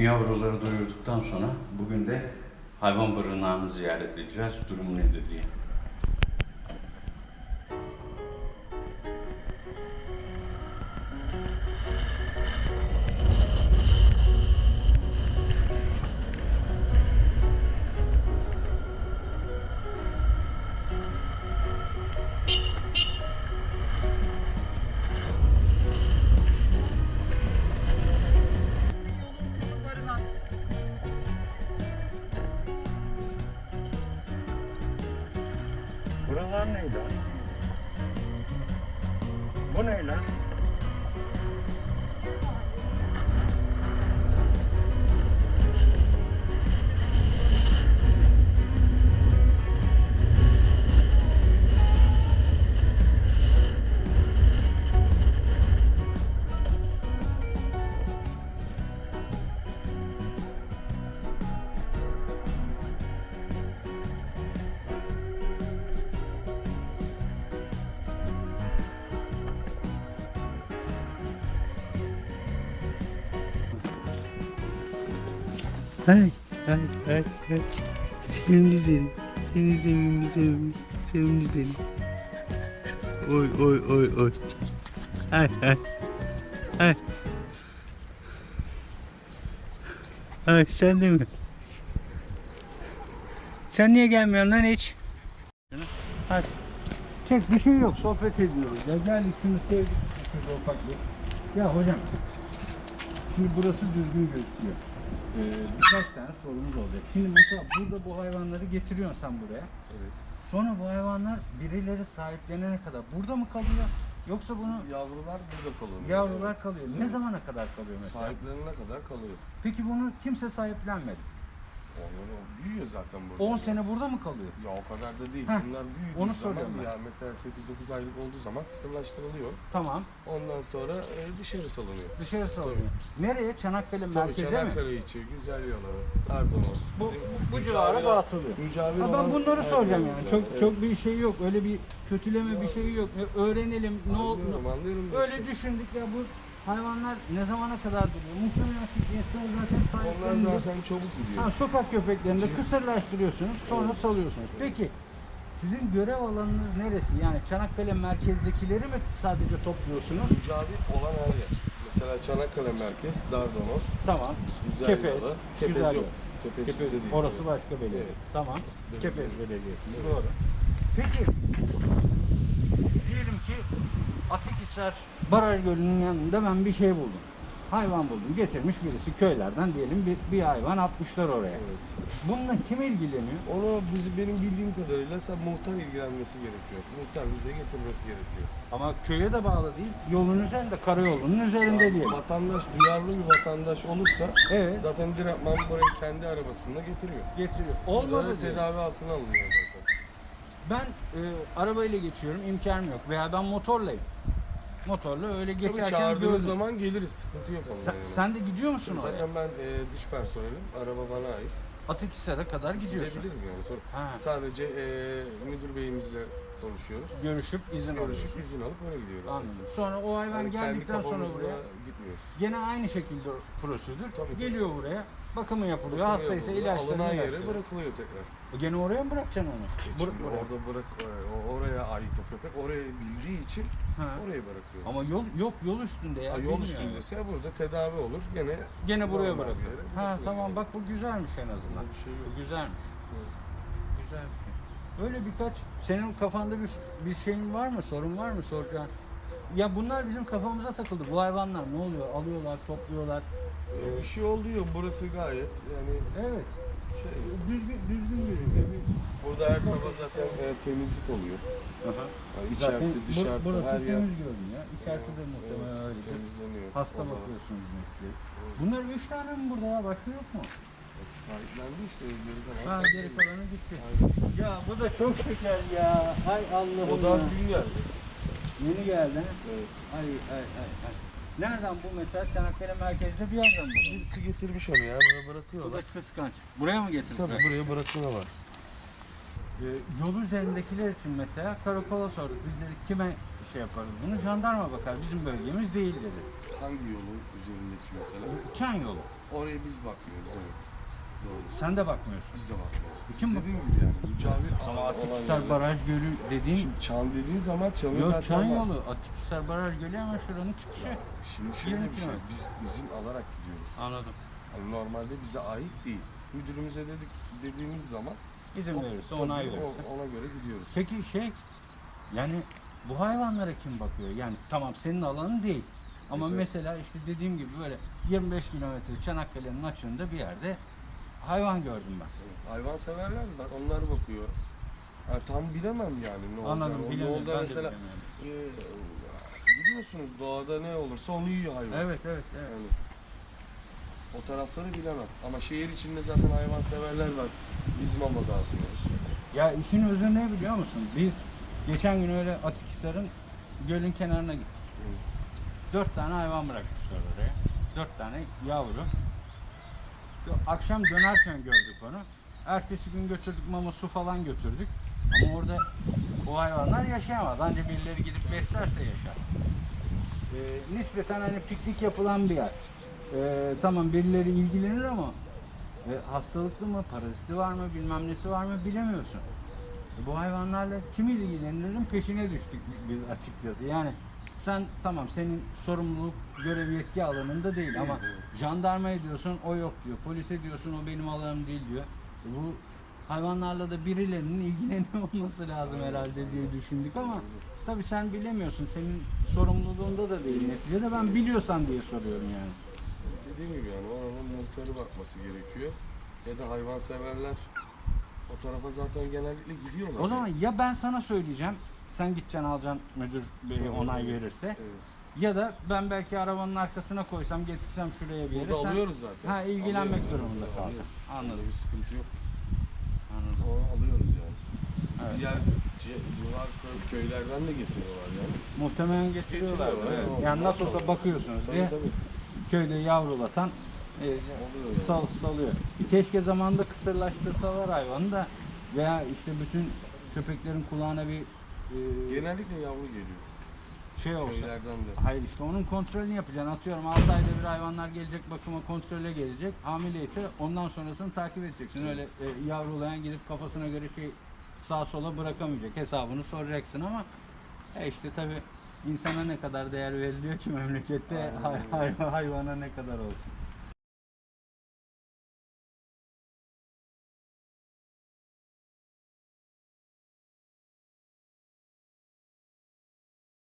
Yavruları doyurduktan sonra bugün de hayvan barınağını ziyaret edeceğiz. Durum nedir diye. Buralar ne lan? Bu ne lan? Ay, ay, ay, ay. Sevimli seni. Seni sevimli, sevimli, sevimli seni. Oy, oy, oy, oy. Ay, ay. Ay. Ay, sen de mi? Sen niye gelmiyorsun lan hiç? Hadi. Çek bir şey yok, sohbet ediyoruz. Ya geldik şunu sevdik. Şurada ufak. Ya hocam, şimdi burası düzgün gözüküyor. Birkaç tane sorumuz olacak. Şimdi mesela burada bu hayvanları getiriyorsun sen buraya. Evet. Sonra bu hayvanlar birileri sahiplenene kadar burada mı kalıyor? Yoksa bunu Yavrular burada kalıyor. yavrular kalıyor. Ne zamana kadar kalıyor mesela? Sahiplerine kadar kalıyor. Peki bunu kimse sahiplenmedi. Büyüyor zaten burada. 10 sene burada mı kalıyor? Ya o kadar da değil. Heh, Bunlar büyüdüğü onu zaman ben. ya mesela 8-9 aylık olduğu zaman kısırlaştırılıyor. Tamam. Ondan sonra e, dışarı salınıyor. Dışarı salıyor. Nereye? Çanakkale Tabii merkeze mi? Çanakkale içi, Güzel Yalı, Erdoğan. Bu, bizim bu civara dağıtılıyor. Ha, ben olan bunları her soracağım yerimiz yani. var. Çok Evet. çok bir şey yok. Öyle bir kötüleme bir şey yok. E, Öğrenelim ne oldu? Anlıyorum, anlıyorum. da Öyle işte. düşündük ya bu hayvanlar ne zamana kadar duruyor? Muhtemelen siz gençler zaten Onlar sahiplenince zaten çabuk gidiyor. ha, sokak köpeklerinde Cins- kısırlaştırıyorsunuz sonra Evet. salıyorsunuz. Peki sizin görev alanınız neresi? Yani Çanakkale merkezdekileri mi sadece topluyorsunuz? Mücavir olan her yer. Mesela Çanakkale Merkez, Dardanos, Tamam. Güzel Kepez, Yalı. Kepez Güzel yok. Yalı. Kepez, Kepez, bizde değil. orası başka belediye. Evet. Tamam. Kepez Belediyesi'nde Evet. doğru. Peki diyelim ki Atikhisar Baraj Gölü'nün yanında ben bir şey buldum. Hayvan buldum. Getirmiş birisi köylerden diyelim bir, bir hayvan atmışlar oraya. Evet. Bununla kim ilgileniyor? Onu bizi benim bildiğim kadarıyla sen muhtar ilgilenmesi gerekiyor. Muhtar bize getirmesi gerekiyor. Ama köye de bağlı değil. Yolun üzerinde, karayolunun üzerinde diyelim. Vatandaş, duyarlı bir vatandaş olursa Evet. zaten direktman burayı kendi arabasında getiriyor. Getiriyor. Olmadı Olmadı diyor. tedavi altına alınıyor zaten. Ben e, arabayla geçiyorum, imkanım yok. Veya ben motorlayım. Motorla öyle Tabii geçerken çağırdığınız gördüm. zaman geliriz. Sıkıntı yok Sen, yani. sen de gidiyor musun oraya? Zaten ben e, dış personelim. Araba bana ait. Atikhisar'a kadar gidiyorsun. Gidebilirim yani. Sonra Ha. sadece e, müdür beyimizle konuşuyoruz. Görüşüp izin Görüşüp alıyorsun. izin alıp öyle gidiyoruz. Anladım. Sonra o hayvan Yani kendi geldikten sonra kafamızla buraya gitmiyoruz. gene aynı şekilde prosedür. Tabii, tabii. Geliyor buraya. Bakımı yapılıyor. Bakımı Hastaysa yapılıyor, ilaçlarını Alınan yere ilaçlıyor. bırakılıyor tekrar. E Gene oraya mı bırakacaksın onu? E Bur- şimdi buraya. orada bırak, e, o- oraya ait o köpek. Orayı bildiği için Ha. oraya bırakıyoruz. Ama yol yok yol üstünde ya. Ha, yol bilmiyorum. üstündeyse burada tedavi olur. Gene Gene buraya normal bırakıyor. yere Ha bırakılıyor. tamam bak bu güzelmiş en azından. Bir şey yok. Bu güzelmiş. Evet. Bir. Böyle birkaç senin kafanda bir bir şeyin var mı? Sorun var mı soracağın? Ya bunlar bizim kafamıza takıldı. Bu hayvanlar ne oluyor? Alıyorlar, topluyorlar. E, Bir şey oluyor. Burası gayet yani Evet. şey. Düzgün düzgün gözüküyor. Burada her sabah zaten e, temizlik oluyor. Aha. Yani Zaten içerisi, bu- dışarısı burası her yer temiz görünüyor. İçerisi de muhtemelen Evet, öyle. temizleniyor. Hasta Ondan bakıyorsunuz belki. Bunlar üç tane mi burada ya? Başka yok mu? Sahiplendi işte geri kalan. Ha geri kalanı gitti. Aynen. Ya bu da çok şeker ya. Hay Allah'ım O daha ya. dün geldi. Yeni geldi ha. Evet. Ay ay ay ay. Nereden bu mesela Çanakkale merkezde bir yerden bu. Birisi getirmiş onu ya. Böyle Bu da bırakıyorlar. kıskanç. Buraya mı getirdiler? Tabii buraya bırakıyorlar. Ee, yol üzerindekiler için mesela karakola sorduk. Biz dedik kime şey yaparız bunu. Jandarma bakar. Bizim bölgemiz değil dedi. Hangi yolun üzerindeki mesela? Çan yolu. Oraya biz bakmıyoruz evet. Doğru. Sen de bakmıyorsun. Biz de bakmıyoruz. Biz Kim dediğim gibi yani mücavir Ama Atikhisar. Baraj Gölü dediğin Şimdi çan dediğin zaman çanı Yok zaten Çan var. yolu. Atikhisar Baraj Gölü ama şuranın çıkışı. Şimdi şöyle 20 bir şey, kilometre. biz izin alarak gidiyoruz. Anladım. Yani normalde bize ait değil. Müdürümüze dedik dediğimiz zaman İzin verirse, tabii onay o- verirse. ona göre gidiyoruz. Peki şey yani bu hayvanlara kim bakıyor? Yani tamam senin alanın değil. Ama Güzel. mesela işte dediğim gibi böyle 25 kilometre Çanakkale'nin açığında bir yerde hayvan gördüm ben. Hayvan severler var, onlar bakıyor. Yani tam bilemem yani ne olacağını. Anladım. O Bilemiyorum. yolda ben de mesela e, biliyorsunuz doğada ne olursa onu yiyor hayvan. Evet evet evet. Yani o tarafları bilemem. Ama şehir içinde zaten hayvan severler var. Biz mama dağıtıyoruz. Ya işin özü ne biliyor musun? Biz geçen gün öyle Atikhisar'ın gölün kenarına gittik. Dört tane hayvan bırakmışlar oraya. Dört tane yavru. Akşam dönerken gördük onu. Ertesi gün götürdük mama su falan götürdük. Ama orada o hayvanlar yaşayamaz. Ancak birileri gidip beslerse yaşar. Ee, nispeten hani piknik yapılan bir yer. Ee, tamam birileri ilgilenir ama e, hastalıklı mı, paraziti var mı, bilmem nesi var mı bilemiyorsun. E, bu hayvanlarla kim ilgilenirin peşine düştük biz açıkçası. Yani sen tamam senin sorumluluk, görev yetki alanında değil ama jandarma diyorsun o yok diyor. Polise diyorsun o benim alanım değil diyor. E, bu hayvanlarla da birilerinin ilgileniyor olması lazım herhalde diye düşündük ama tabii sen bilemiyorsun. Senin sorumluluğunda da değil neticede. Ben biliyorsan diye soruyorum yani. Dediğim gibi yani oranın muhtarı bakması gerekiyor. Ya da hayvan severler o tarafa zaten genellikle gidiyorlar. O zaman ya ben sana söyleyeceğim. Sen gideceksin alacaksın müdür bey onay verirse. Ya da ben belki arabanın arkasına koysam getirsem şuraya bir yere. Burada sen- alıyoruz zaten. Ha ilgilenmek Alıyoruz, durumunda alıyoruz. Anladım. Öyle bir sıkıntı yok. Anladım. Onu alıyoruz yani. Evet. Diğer ci- civar köy- köylerden de getiriyorlar yani. Muhtemelen getiriyorlar. Getiriyorlar, Evet. evet. Yani nasıl olsa bakıyorsunuz Tabii diye tabii. köyde yavrulatan e, Oluyor yani. sal, salıyor. Keşke zamanında kısırlaştırsalar hayvanı da veya işte bütün köpeklerin kulağına bir e, Genellikle yavru geliyor. şey olsa. Köylerden de. Hayır işte onun kontrolünü yapacaksın. Atıyorum 6 ayda bir hayvanlar gelecek bakıma kontrole gelecek. Hamileyse ondan sonrasını takip edeceksin. Öyle e, yavrulayan gidip kafasına göre şey sağa sola bırakamayacak. Hesabını soracaksın ama e işte tabi insana ne kadar değer veriliyor ki memlekette hay- hay- hayvana ne kadar olsun.